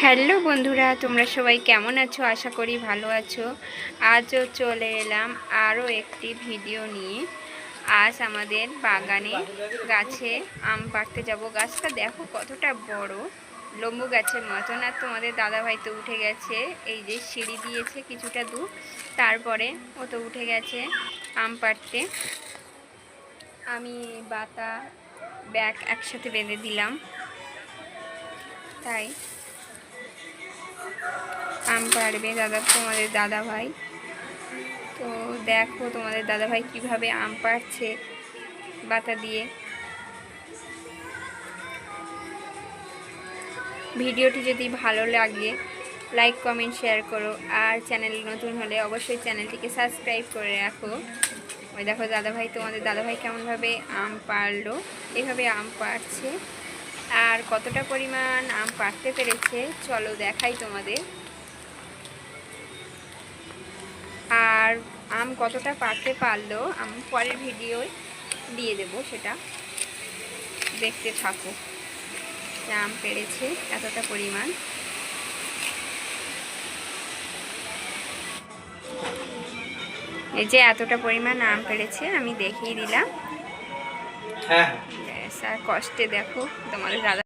Hello বন্ধুরা, তোমরা সবাই কেমন আছো? আশা করি ভালো আছো। আজও চলে এলাম আরও একটি ভিডিও নিয়ে। আজ আমাদের বাগানে গাছে আম পাড়তে যাব। গাছটা দেখো কতটা বড়, লম্বু গাছের মতন। আর তোমাদের দাদাভাই তো উঠে গেছে, এই যে সিঁড়ি দিয়েছে কিছুটা দূর। তারপরে ও তো উঠে গেছে আম পাড়তে। আমি বাতা, ব্যাগ একসাথে বেঁধে দিলাম। তাই আম পাড়বে দাদা, তোমাদের দাদা ভাই তো দেখো তোমাদের দাদা ভাই কীভাবে আম পাড়ছে বাতা দিয়ে। ভিডিওটি যদি ভালো লাগে লাইক কমেন্ট শেয়ার করো। আর চ্যানেল নতুন হলে অবশ্যই চ্যানেলটিকে সাবস্ক্রাইব করে রাখো। ওই দেখো দাদাভাই, তোমাদের দাদাভাই কেমনভাবে আম পারল এভাবে আম পাড়ছে। আর কতটা পরিমাণ আম পাড়তে পেরেছে চলো দেখাই তোমাদের। আর আম কতটা পাড়তে পারল আমি পরের ভিডিও দিয়ে দেব সেটা। দেখতে থাকো আম পেড়েছে এতটা পরিমাণ। এই যে এতটা পরিমাণ আম পেড়েছে আমি দেখিয়ে দিলাম। হ্যাঁ। আর কষ্টে দেখো তোমাদের দাদা